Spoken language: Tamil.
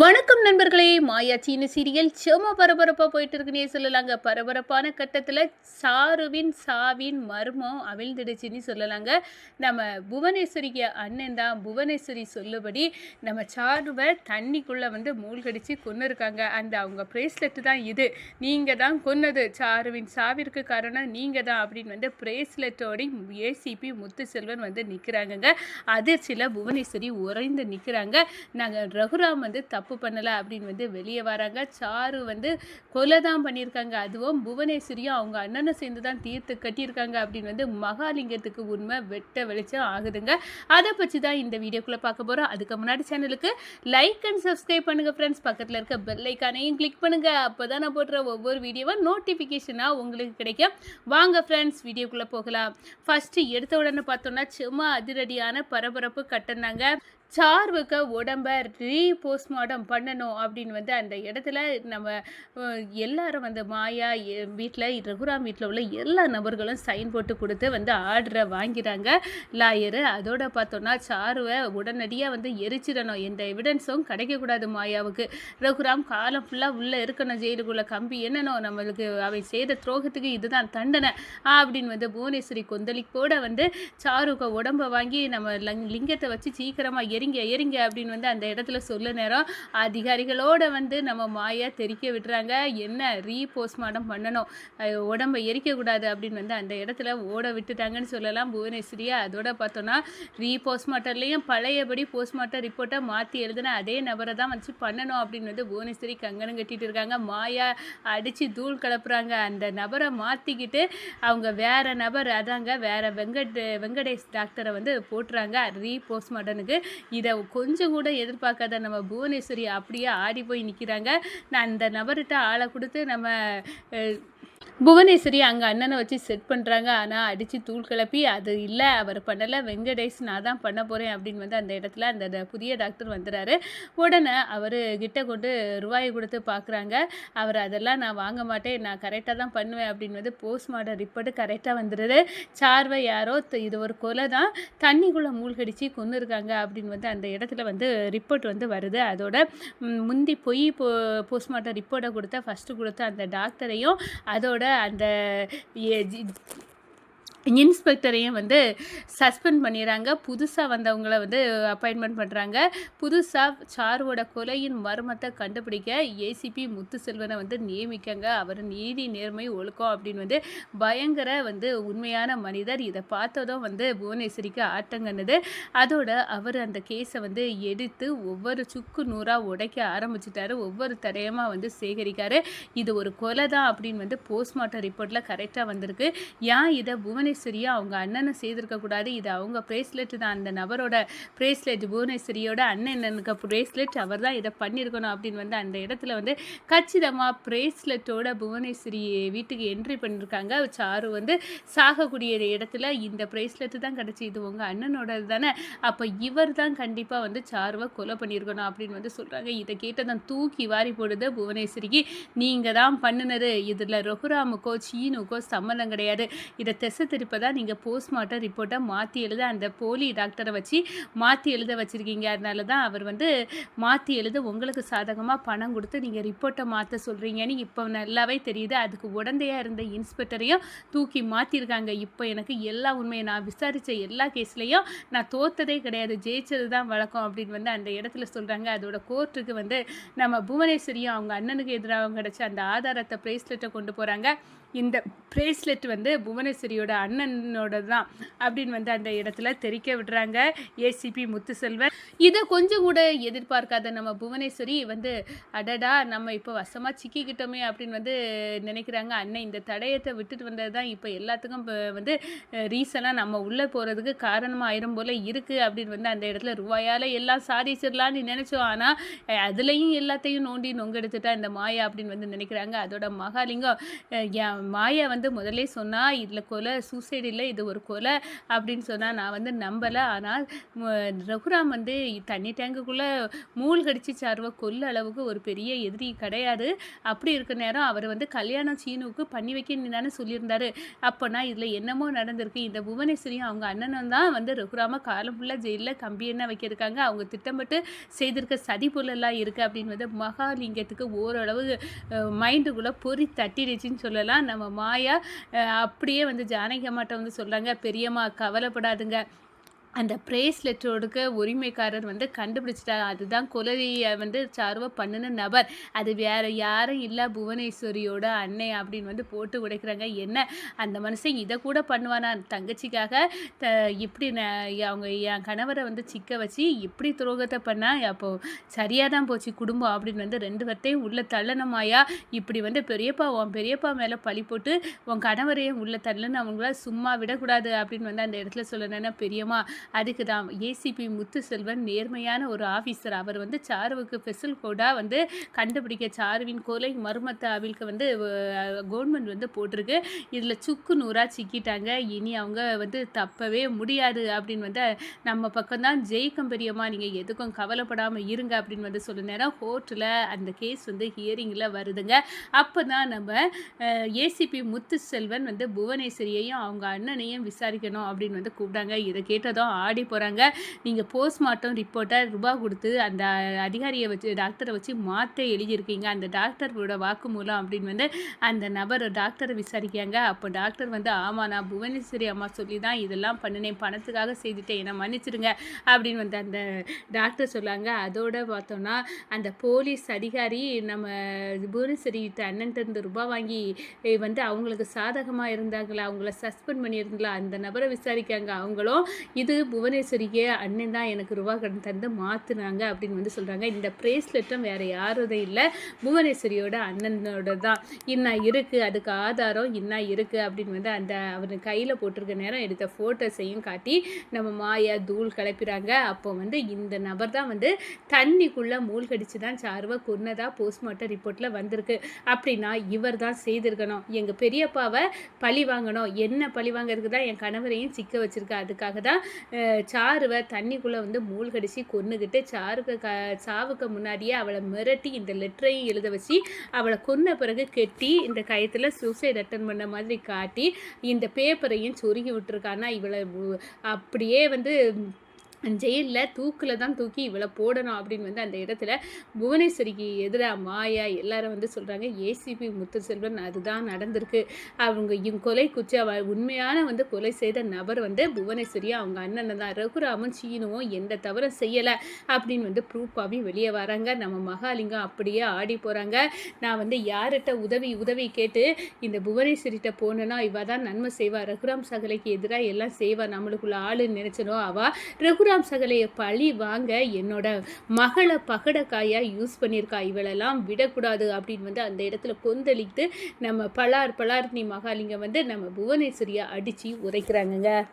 வணக்கம் நண்பர்களே. மாயா சீன சீரியல் செம பரபரப்பாக போயிட்டு இருக்குன்னே சொல்லலாங்க. பரபரப்பான கட்டத்தில் சாருவின் சாவின் மர்மம் அவிழ்ந்துடுச்சுன்னு சொல்லலாங்க. நம்ம புவனேஸ்வரிக்கு அண்ணன் தான். புவனேஸ்வரி சொல்லுபடி நம்ம சாருவை தண்ணிக்குள்ளே வந்து மூழ்கடிச்சு கொண்டு இருக்காங்க அந்த அவங்க பிரேஸ்லெட்டு தான் இது. நீங்கள் தான் கொன்னது. சாருவின் சாவிற்கு காரணம் நீங்கள் தான் அப்படின்னு வந்து பிரேஸ்லெட்டோட ஏசிபி முத்துச்செல்வன் வந்து நிற்கிறாங்கங்க அதிர்ச்சியில் புவனேஸ்வரி உறைந்து நிற்கிறாங்க நாங்கள் ரகுராம் வந்து தப்பு பண்ணலை அப்படின்னு வந்து வெளியே வராங்க. சாரு வந்து கொலை தான் பண்ணியிருக்காங்க. அதுவும் புவனேஸ்வரியும் அவங்க அண்ணனை சேர்ந்து தான் தீர்த்து கட்டியிருக்காங்க அப்படின்னு வந்து மகாலிங்கத்துக்கு உண்மை வெட்ட வெளிச்சம் ஆகுதுங்க. அதை பற்றி தான் இந்த வீடியோக்குள்ளே பார்க்க போகிறோம் அதுக்கு முன்னாடி சேனலுக்கு லைக் அண்ட் சப்ஸ்கிரைப் பண்ணுங்கள் ஃப்ரெண்ட்ஸ் பக்கத்தில் இருக்க பெல் ஐக்கானையும் கிளிக் பண்ணுங்கள் அப்போ தான் நான் போடுற ஒவ்வொரு வீடியோவும் நோட்டிஃபிகேஷனாக உங்களுக்கு கிடைக்கும். வாங்க ஃப்ரெண்ட்ஸ் வீடியோக்குள்ளே போகலாம். ஃபஸ்ட்டு எடுத்த உடனே பார்த்தோன்னா சும்மா அதிரடியான பரபரப்பு கட்டினாங்க சார்வுக்கு உடம்ப ரீ போஸ்ட்மார்ட்டம் பண்ணணும் அப்படின்னு வந்து அந்த இடத்துல நம்ம எல்லாரும் வந்து மாயா வீட்டில் ரகுராம் வீட்டில் உள்ள எல்லா நபர்களும் சைன் போட்டு கொடுத்து வந்து ஆர்டரை வாங்கிறாங்க. லாயரு அதோட பார்த்தோன்னா சாருவை உடனடியாக வந்து எரிச்சிடணும். எந்த எவிடன்ஸும் கிடைக்கக்கூடாது மாயாவுக்கு. ரகுராம் காலம் ஃபுல்லாக உள்ளே இருக்கணும். ஜெயிலுக்குள்ளே கம்பி என்னனோ நம்மளுக்கு அவன் செய்த துரோகத்துக்கு இதுதான் தண்டனை அப்படின்னு வந்து புவனேஸ்வரி கொந்தளிப்போட வந்து சாருக்க உடம்ப வாங்கி நம்ம லிங்கத்தை வச்சு சீக்கிரமாக எரிங்க எரிங்க அப்படின்னு வந்து அந்த இடத்துல சொல்ல நேரம். அதிகாரிகளோட வந்து நம்ம மாயா தெரிக்க விடுறாங்க. என்ன ரீ போஸ்ட்மார்ட்டம் பண்ணணும் உடம்பை எரிக்கக்கூடாது அப்படின்னு வந்து அந்த இடத்துல ஓட விட்டுட்டாங்கன்னு சொல்லலாம் புவனேஸ்வரியா. அதோட பார்த்தோன்னா ரீ போஸ்ட்மார்ட்டம்லேயும் பழையபடி போஸ்ட்மார்ட்டம் ரிப்போர்ட்டை மாற்றி எழுதின அதே நபரை தான் வச்சு பண்ணணும் அப்படின்னு வந்து புவனேஸ்வரி கங்கணம் கட்டிட்டு இருக்காங்க. மாயா அடித்து தூள் கலப்புறாங்க. அந்த நபரை மாற்றிக்கிட்டு அவங்க வேற நபர் அதாங்க வேற வெங்கட் வெங்கடேஷ் டாக்டரை வந்து போட்டுறாங்க. ரீ போஸ்ட்மார்ட்டனுக்கு இதை கொஞ்சம் கூட எதிர்பார்க்காத நம்ம புவனேஸ்வரி அப்படியே ஆடி போய் நிற்கிறாங்க நான் அந்த நபர்கிட்ட ஆளை கொடுத்து நம்ம புவனேஸ்வரி அங்கே அண்ணனை வச்சு செட் பண்ணுறாங்க ஆனால் அடித்து தூள் கிளப்பி அது இல்லை அவர் பண்ணலை வெங்கடேஷ் நான் தான் பண்ண போகிறேன் அப்படின்னு வந்து அந்த இடத்துல அந்த புதிய டாக்டர் வந்துடுறாரு உடனே அவர் கிட்ட கொண்டு ரூபாயை கொடுத்து பார்க்குறாங்க அவர் அதெல்லாம் நான் வாங்க மாட்டேன் நான் கரெக்டாக தான் பண்ணுவேன் அப்படின்னு வந்து போஸ்ட்மார்ட்டம் ரிப்போர்ட்டு கரெக்டாக வந்துடுது சார்வை யாரோ இது ஒரு கொலை தான். தண்ணிக்குள்ளே மூழ்கடிச்சு கொண்டு இருக்காங்க அப்படின்னு வந்து அந்த இடத்துல வந்து ரிப்போர்ட் வந்து வருது. அதோட முந்தி பொய் போ போஸ்ட்மார்ட்டம் ரிப்போர்ட்டை கொடுத்த ஃபஸ்ட்டு கொடுத்த அந்த டாக்டரையும் அதோட அந்த இன்ஸ்பெக்டரையும் வந்து சஸ்பெண்ட் பண்ணிடுறாங்க. புதுசாக வந்தவங்கள வந்து அப்பாயின்மெண்ட் பண்ணுறாங்க புதுசாக சாருவோட கொலையின் மர்மத்தை கண்டுபிடிக்க ஏசிபி முத்துசெல்வனை வந்து நியமிக்கங்க. அவர் நீதி நேர்மை ஒழுக்கம் அப்படின்னு வந்து பயங்கர வந்து உண்மையான மனிதர். இதை பார்த்ததும் வந்து புவனேஸ்வரிக்கு ஆட்டங்கன்னுது அதோட அவர் அந்த கேஸை வந்து எடுத்து ஒவ்வொரு சுக்கு நூறாக உடைக்க ஆரம்பிச்சிட்டாரு. ஒவ்வொரு தடயமாக வந்து சேகரிக்காரு. இது ஒரு கொலை தான் அப்படின்னு வந்து போஸ்ட்மார்ட்டம் ரிப்போர்ட்டில் கரெக்டாக வந்திருக்கு. ஏன் இதை புவனேஸ்வரியை அவங்க அண்ணனை செய்திருக்கக்கூடாது இது அவங்க பிரேஸ்லெட் தான். அந்த நபரோட பிரேஸ்லெட் புவனேஸ்வரியோட அண்ணனுக்கு பிரேஸ்லெட் அவர் தான் இதை பண்ணியிருக்கணும் அப்படின்னு வந்து அந்த இடத்துல வந்து கச்சிதமாக பிரேஸ்லெட்டோட புவனேஸ்வரி வீட்டுக்கு என்ட்ரி பண்ணியிருக்காங்க சாரு வந்து சாகக்கூடிய இடத்துல இந்த பிரேஸ்லெட் தான் கிடச்சி. இது உங்கள் அண்ணனோடது தானே. அப்போ இவர் தான் கண்டிப்பாக வந்து சாருவை கொலை பண்ணியிருக்கணும் அப்படின்னு வந்து சொல்கிறாங்க இதை கேட்டதான் தூக்கி வாரி போடுது புவனேஸ்வரிக்கு. நீங்கள் தான் பண்ணினது. இதில் ரகுராமுக்கோ சீனுக்கோ சம்மந்தம் கிடையாது. இதை திசை திருப்பதா நீங்கள் போஸ்ட்மார்ட்டம் ரிப்போர்ட்டை மாற்றி எழுத அந்த போலி டாக்டரை வச்சு மாற்றி எழுத வச்சுருக்கீங்க. அதனால தான் அவர் வந்து மாற்றி எழுத உங்களுக்கு சாதகமாக பணம் கொடுத்து நீங்கள் ரிப்போர்ட்டை மாற்ற சொல்கிறீங்கன்னு இப்போ நல்லாவே தெரியுது. அதுக்கு உடந்தையாக இருந்த இன்ஸ்பெக்டரையும் தூக்கி மாற்றிருக்காங்க இப்போ எனக்கு எல்லா உண்மையை நான் விசாரித்த எல்லா கேஸ்லேயும் நான் தோத்ததே கிடையாது. ஜெயிச்சது தான் வழக்கம் அப்படின்னு வந்து அந்த இடத்துல சொல்கிறாங்க அதோட கோர்ட்டுக்கு வந்து நம்ம புவனேஸ்வரியும் அவங்க அண்ணனுக்கு எதிராக கிடச்ச அந்த ஆதாரத்தை பிரேஸ்லெட்டை கொண்டு போகிறாங்க இந்த பிரேஸ்லெட் வந்து புவனேஸ்வரியோட அண்ணனோட தான் அப்படின்னு வந்து அந்த இடத்துல தெரிக்க விடுறாங்க. ஏசிபி முத்துசெல்வன். இதை கொஞ்சம் கூட எதிர்பார்க்காத நம்ம புவனேஸ்வரி வந்து அடடா நம்ம இப்போ வசமாக சிக்கிக்கிட்டோமே அப்படின்னு வந்து நினைக்கிறாங்க. அண்ணன் இந்த தடயத்தை விட்டுட்டு வந்தது தான் இப்போ எல்லாத்துக்கும் இப்போ வந்து ரீசனாக நம்ம உள்ளே போகிறதுக்கு காரணமாக ஆயிரம் போல் இருக்குது அப்படின்னு வந்து அந்த இடத்துல ரூபாயால் எல்லாம் சாதிச்சிடலான்னு நினச்சோம். ஆனால் அதுலேயும் எல்லாத்தையும் நோண்டி நொங்கெடுத்துட்டா இந்த மாயா அப்படின்னு வந்து நினைக்கிறாங்க. அதோட மகாலிங்கம் என் மாயா வந்து முதல்ல சொன்னால் இதில் கொலை சூ சூசைடு இல்லை இது ஒரு கொலை அப்படின்னு சொன்னால் நான் வந்து நம்பலை. ஆனால் ரகுராம் வந்து தண்ணி டேங்குக்குள்ளே மூழ்கடிச்சு சார்வை கொல்ல அளவுக்கு ஒரு பெரிய எதிரி கிடையாது. அப்படி இருக்க நேரம் அவர் வந்து கல்யாணம் சீனுவுக்கு பண்ணி வைக்கணும்னு தானே சொல்லியிருந்தாரு. அப்போனா இதில் என்னமோ நடந்திருக்கு. இந்த புவனேஸ்வரியும் அவங்க அண்ணனும் தான் வந்து ரகுராம காலம் ஃபுல்லாக ஜெயிலில் கம்பி என்ன வைக்கிருக்காங்க அவங்க திட்டமிட்டு செய்திருக்க சதி பொருளெல்லாம் இருக்குது அப்படின்னு வந்து மகாலிங்கத்துக்கு ஓரளவு மைண்டுக்குள்ளே பொறி தட்டிடுச்சின்னு சொல்லலாம். நம்ம மாயா அப்படியே வந்து ஜானகி அம்மாட்ட வந்து சொல்கிறாங்க பெரியம்மா கவலைப்படாதுங்க. அந்த பிரேஸ்லெட்டோடுக்கு உரிமைக்காரர் வந்து கண்டுபிடிச்சிட்டாரு. அதுதான் கொலையை வந்து சார்வ பண்ணின நபர். அது வேற யாரும் இல்லை புவனேஸ்வரியோட அன்னை அப்படின்னு வந்து போட்டு உடைக்கிறாங்க. என்ன? அந்த மனுஷன் இதை கூட பண்ணுவானா? தங்கச்சிக்காக த இப்படி அவங்க என் கணவரை வந்து சிக்க வச்சு இப்படி துரோகத்தை பண்ணால் அப்போ சரியாக தான் போச்சு குடும்பம் அப்படின்னு வந்து ரெண்டு பேர்த்தையும் உள்ள தள்ளனமாயா இப்படி வந்து பெரியப்பா உன் பெரியப்பா மேலே பழி போட்டு உன் கணவரையும் உள்ள தள்ளன்னு அவங்கள சும்மா விடக்கூடாது அப்படின்னு வந்து அந்த இடத்துல சொல்லணும்னா பெரியம்மா அதுக்கு தான் ஏசிபி முத்துசெல்வன் நேர்மையான ஒரு ஆஃபீஸர் அவர் வந்து சாருவுக்கு ஸ்பெஷல் கோடாக வந்து கண்டுபிடிக்க சாருவின் கொலை மர்மத்தை அவிழ்க்க வந்து கவர்மெண்ட் வந்து போட்டிருக்கு. இதில் சுக்கு நூறாக சிக்கிட்டாங்க. இனி அவங்க வந்து தப்பவே முடியாது அப்படின்னு வந்து நம்ம பக்கம் தான் ஜெயிக்கும் பெரியம்மா. நீங்கள் எதுக்கும் கவலைப்படாமல் இருங்க அப்படின்னு வந்து சொல்ல நேரம் கோர்ட்டில் அந்த கேஸ் வந்து ஹியரிங்கில் வருதுங்க. அப்போ தான் நம்ம ஏசிபி முத்துசெல்வன் வந்து புவனேஸ்வரியையும் அவங்க அண்ணனையும் விசாரிக்கணும் அப்படின்னு வந்து கூப்பிட்டாங்க. இதை கேட்டதும் ஆடி போகிறாங்க நீங்கள் போஸ்ட்மார்ட்டம் ரிப்போர்ட்டாக ரூபா கொடுத்து அந்த அதிகாரியை வச்சு டாக்டரை வச்சு மாற்ற எழுதியிருக்கீங்க. அந்த டாக்டரோட வாக்குமூலம் அப்படின்னு வந்து அந்த நபர் டாக்டரை விசாரிக்காங்க அப்போ டாக்டர் வந்து ஆமாம் நான் புவனேஸ்வரி அம்மா சொல்லி தான் இதெல்லாம் பண்ணினேன். பணத்துக்காக செய்துட்டேன். என்னை மன்னிச்சிடுங்க அப்படின்னு வந்து அந்த டாக்டர் சொல்லாங்க. அதோட பார்த்தோம்னா அந்த போலீஸ் அதிகாரி நம்ம புவனேஸ்வரி அண்ணன்ட்ட இருந்து ரூபா வாங்கி வந்து அவங்களுக்கு சாதகமாக இருந்தாங்களா? அவங்கள சஸ்பெண்ட் பண்ணியிருந்தாங்களா? அந்த நபரை விசாரிக்காங்க அவங்களும் இது புவனேஸ்வரிக்கு அண்ணன் தான் எனக்கு ரூபா கடன் தந்து மாற்றுனாங்க அப்படின்னு வந்து சொல்கிறாங்க இந்த ப்ரேஸ்லெட்டும் வேறு யாரோட இல்லை. புவனேஸ்வரியோட அண்ணனோட தான். இன்னும் இருக்குது அதுக்கு ஆதாரம் இன்னா இருக்குது அப்படின்னு வந்து அந்த அவர் கையில் போட்டிருக்க நேரம் எடுத்த ஃபோட்டோஸையும் காட்டி நம்ம மாயா தூள் கிளப்பிறாங்க. அப்போ வந்து இந்த நபர் தான் வந்து தண்ணிக்குள்ளே மூழ்கடிச்சு தான் சார்வை கொன்னதாக போஸ்ட்மார்ட்டம் ரிப்போர்ட்டில் வந்திருக்கு. அப்படின்னா இவர் தான் செய்திருக்கணும். எங்கள் பெரியப்பாவை பழி வாங்கணும். என்ன பழி வாங்கிறதுக்கு தான் என் கணவரையும் சிக்க வச்சுருக்கேன் அதுக்காக தான் சாருவை தண்ணிக்குள்ளே வந்து மூழ்கடிச்சு கொன்னுக்கிட்டு சாருக்கு க சாவுக்கு முன்னாடியே அவளை மிரட்டி இந்த லெட்டரையும் எழுத வச்சு அவளை கொன்ன பிறகு கெட்டி இந்த கயத்தில் சூசைட் அட்டன் பண்ண மாதிரி காட்டி இந்த பேப்பரையும் சொருகி விட்டுருக்கானா இவளை அப்படியே வந்து ஜெயிலில் தூக்கில் தான் தூக்கி இவளை போடணும் அப்படின்னு வந்து அந்த இடத்துல புவனேஸ்வரிக்கு எதிராக மாயா எல்லாரும் வந்து சொல்கிறாங்க ஏசிபி முத்துசெல்வன் அதுதான் நடந்திருக்கு. அவங்க இவங்க கொலை குச்சி அவ உண்மையான வந்து கொலை செய்த நபர் வந்து புவனேஸ்வரியும் அவங்க அண்ணனை தான். ரகுராமும் சீனுவும் எந்த தவறும் செய்யலை அப்படின்னு வந்து ப்ரூஃபாகவே வெளியே வராங்க. நம்ம மகாலிங்கம் அப்படியே ஆடி போகிறாங்க நான் வந்து யார்கிட்ட உதவி உதவி கேட்டு இந்த புவனேஸ்வரிகிட்ட போனேன்னா இவ தான் நன்மை செய்வா. ரகுராம் சகலைக்கு எதிராக எல்லாம் செய்வா. நம்மளுக்குள்ள ஆளுன்னு நினச்சனோ அவ. ரகுராம் சகலையை பழி வாங்க என்னோட மகளை பகடக்காயா யூஸ் பண்ணியிருக்கா. இவளெல்லாம் விடக்கூடாது அப்படின்னு வந்து அந்த இடத்துல கொந்தளித்து நம்ம பலார் பலார்னி மகாலிங்கம் வந்து நம்ம புவனேஸ்வரியை அடித்து உரைக்கிறாங்கங்க